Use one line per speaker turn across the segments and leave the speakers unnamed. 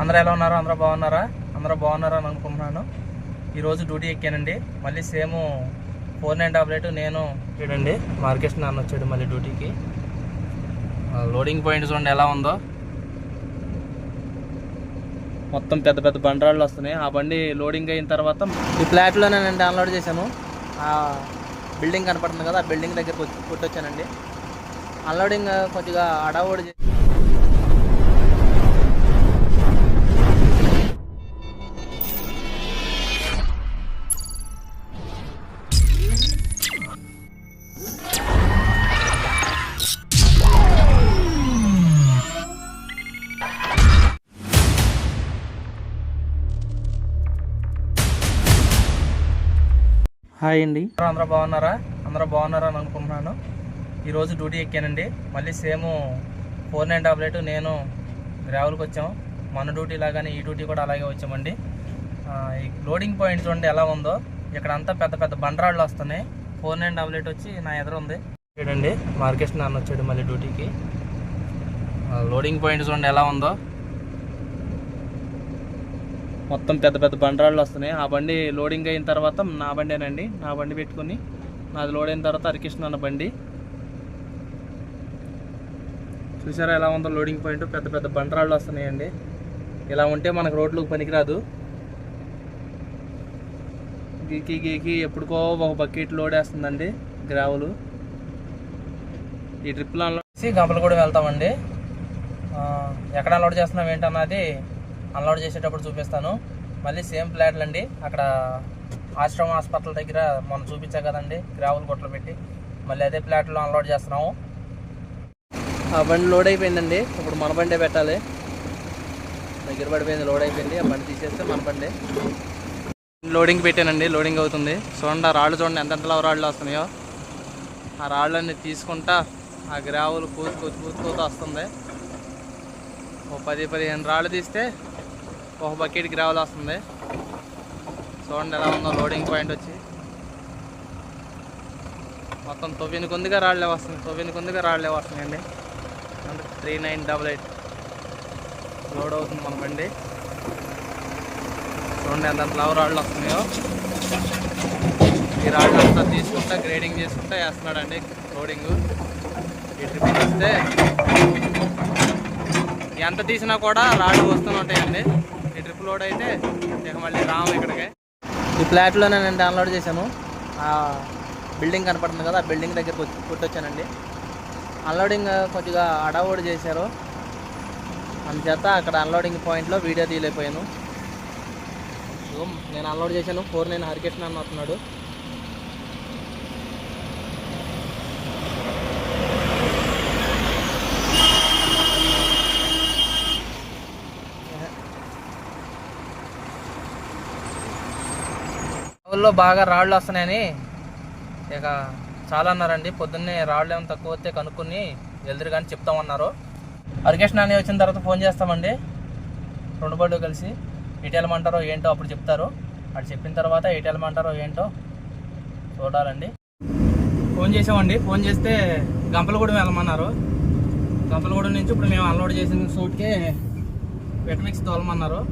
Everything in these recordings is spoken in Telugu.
అందరూ ఎలా ఉన్నారు? అందరూ బాగున్నారా? అందరూ బాగున్నారా అని అనుకుంటున్నాను. ఈరోజు డ్యూటీ ఎక్కానండి. మళ్ళీ same four nine double eight నేను చూడండి. మార్కెట్ నాన్న వచ్చాడు మళ్ళీ డ్యూటీకి. లోడింగ్ పాయింట్ చూడండి ఎలా ఉందో. మొత్తం పెద్ద పెద్ద బండరాళ్ళు వస్తున్నాయి. ఆ బండి లోడింగ్ అయిన తర్వాత ఈ ఫ్లాట్లోనే నేను డౌన్లోడ్ చేశాను. ఆ బిల్డింగ్ కనపడుతుంది కదా ఆ బిల్డింగ్ దగ్గర కొట్టొచ్చానండి. అన్లోడింగ్ కొద్దిగా అడావుడి హాయ్ అండి. అందరూ బాగున్నారా? అందరూ బాగున్నారా అని అనుకుంటున్నాను. ఈరోజు డ్యూటీ ఎక్కానండి. మళ్ళీ same four nine double eight నేను గ్రావెల్కి వచ్చాం. మన డ్యూటీ లాగానే ఈ డ్యూటీ కూడా అలాగే వచ్చామండి. ఈ లోడింగ్ పాయింట్ చూడండి ఎలా ఉందో. ఇక్కడ అంతా పెద్ద పెద్ద బండరాళ్ళు వస్తున్నాయి. ఫోర్ నైన్ డబల్ ఎయిట్ వచ్చి నా ఎదురు ఉంది. చూడండి మార్కెట్ నాన్న వచ్చాడు మళ్ళీ డ్యూటీకి. లోడింగ్ పాయింట్ చూడండి ఎలా ఉందో. మొత్తం పెద్ద పెద్ద బండరాళ్ళు వస్తున్నాయి. ఆ బండి లోడింగ్ అయిన తర్వాత నా బండేనండి. నా బండి పెట్టుకుని నాది లోడ్ అయిన తర్వాత హరికృష్ణ అన్న బండి. చూసారా ఎలా ఉందో లోడింగ్ పాయింట్ పెద్ద పెద్ద బండరాళ్ళు వస్తున్నాయండి. ఇలా ఉంటే మనకు రోడ్లకు పనికిరాదు. గీకి గీకి ఎప్పుడుకో ఒక బకెట్ లోడ్ వేస్తుందండి గ్రావులు ఈ ట్రిప్లో అన్లోడ్ గంపలు కూడా వెళ్తామండి. ఎక్కడ అన్లోడ్ చేస్తున్నాం ఏంటన్నది అన్లోడ్ చేసేటప్పుడు చూపిస్తాను. మళ్ళీ సేమ్ ప్లాట్లు అండి. అక్కడ ఆశ్రమ హాస్పిటల్ దగ్గర మనం చూపించా కదండి గ్రావులు కొట్లు పెట్టి. మళ్ళీ అదే ప్లాట్లో అన్లోడ్ చేస్తున్నాము. ఆ బండి లోడ్ అయిపోయిందండి. ఇప్పుడు మన బండే పెట్టాలి. దగ్గర పడిపోయింది లోడ్ అయిపోయింది. ఆ బండి తీసేస్తే మన బండే. లోడింగ్ పెట్టానండి లోడింగ్ అవుతుంది. చూడండి ఆ రాళ్ళు చూడండి ఎంతెంతలో రాళ్ళు వస్తున్నాయో. ఆ రాళ్ళన్నీ తీసుకుంటా ఆ గ్రావులు కూతు కూతు కూతు కూతు వస్తుంది. ఓ పది పదిహేను రాళ్ళు తీస్తే ఒక బకెట్ గ్రావెల్ వస్తుంది. చూడండి ఎలా ఉందో లోడింగ్ పాయింట్ వచ్చి. మొత్తం తొవ్విని కొందిగా రాళ్ళే వస్తుంది. తొవ్విని కొందిగా రాళ్ళే వస్తున్నాయండి. Three nine double eight load అవుతుంది మన బండి. చూడండి ఎంత లవ్ రాళ్ళు వస్తున్నాయో. ఈ రాళ్ళు అంతా తీసుకుంటా గ్రేడింగ్ చేసుకుంటా వేస్తున్నాడండి లోడింగ్ ఈ ట్రిప్ ఇస్తే ఎంత తీసినా కూడా రాళ్ళు వస్తూనే ఉంటాయండి. లోడ్ అయితే మళ్ళీ రాము ఇక్కడికి. ఈ ఫ్లాట్లోనే నేను డౌన్లోడ్ చేశాను. ఆ బిల్డింగ్ కనపడుతుంది కదా ఆ బిల్డింగ్ దగ్గరకు వచ్చి కొట్టొచ్చానండి. అన్లోడింగ్ కొద్దిగా అడవోడ్ చేశారు. అందుచేత అక్కడ అన్లోడింగ్ పాయింట్లో వీడియో తీయలేకపోయాను. నేను అన్లోడ్ చేశాను. ఫోర్ నేను హరికృష్ణ అని వస్తున్నాడు ఊళ్ళో బాగా రాళ్ళు వస్తున్నాయని. ఇక చాలా అన్నారండి పొద్దున్నే రాళ్ళు ఏమైనా తక్కువ వస్తే కనుక్కుని వెళ్దురు కానీ చెప్తామన్నారు. హరికృష్ణ నాని వచ్చిన తర్వాత ఫోన్ చేస్తామండి. రెండు బళ్ళు కలిసి. ఎటు వెళ్ళమంటారో ఏంటో అప్పుడు చెప్తారు. అటు చెప్పిన తర్వాత ఎటు వెళ్ళమంటారో ఏంటో చూడాలండి. ఫోన్ చేసామండి. ఫోన్ చేస్తే గంపలగూడెం వెళ్ళమన్నారు. గంపలగూడెం నుంచి ఇప్పుడు మేము అన్లోడ్ చేసిన సూట్కే వెటమిక్స్ తోలమన్నారు.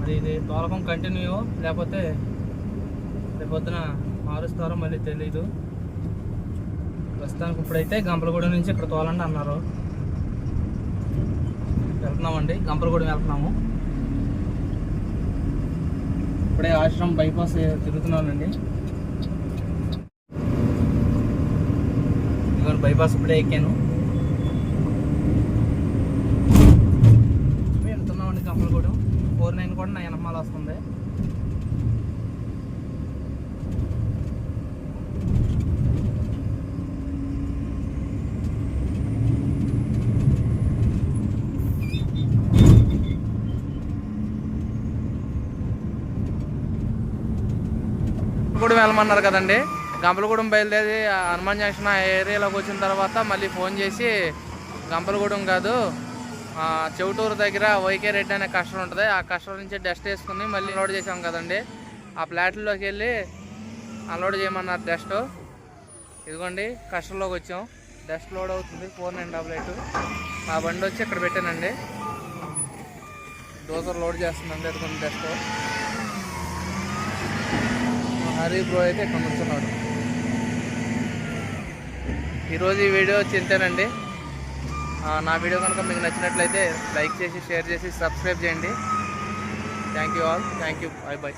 మరి ఇది తోలకం కంటిన్యూ లేకపోతే రేపు పొద్దున మారుస్తారో మళ్ళీ తెలీదు. ప్రస్తుతానికి ఇప్పుడైతే గంపలగూడెం నుంచి ఇక్కడ తోలండి అన్నారు. వెళ్తున్నామండి గంపలగూడెం వెళ్తున్నాము. ఇప్పుడే ఆశ్రమం బైపాస్ తిరుగుతున్నానండి. ఇదిగోండి బైపాస్ ఇప్పుడే ఎక్కాను. వెళ్తున్నామండి గంపలగూడెం. ఫోర్ నైన్ కూడా నా వెనమాల వస్తుంది. వెళ్ళమన్నారు కదండి. గంపలగూడెం బయలుదేరి హనుమాన్ జంక్షన్ ఆ ఏరియాలోకి వచ్చిన తర్వాత మళ్ళీ ఫోన్ చేసి గంపలగూడెం కాదు చెవిటూరు చెవుటూరు దగ్గర వైకే రెడ్డి అనే కష్టం ఉంటుంది. ఆ కష్టం నుంచి డస్ట్ వేసుకుని మళ్ళీ లోడ్ చేసాం కదండి. ఆ ప్లాట్లోకి వెళ్ళి అన్లోడ్ చేయమన్నారు డస్ట్. ఇదిగోండి కష్టంలోకి వచ్చాం. డస్ట్ లోడ్ అవుతుంది ఫోర్ నైన్ డబల్ ఎయిట్. ఆ బండి వచ్చి ఇక్కడ పెట్టానండి. డోజర్ లోడ్ చేస్తుందండి ఇదిగోండి డస్ట్. హరి బ్రో అయితే ఇక్కడ నుంచున్నాడు ఈరోజు ఈ వీడియో చింతేనండి. నా వీడియో కనుక మీకు నచ్చినట్లయితే లైక్ చేసి షేర్ చేసి సబ్స్క్రైబ్ చేయండి. Thank you all thank you bye bye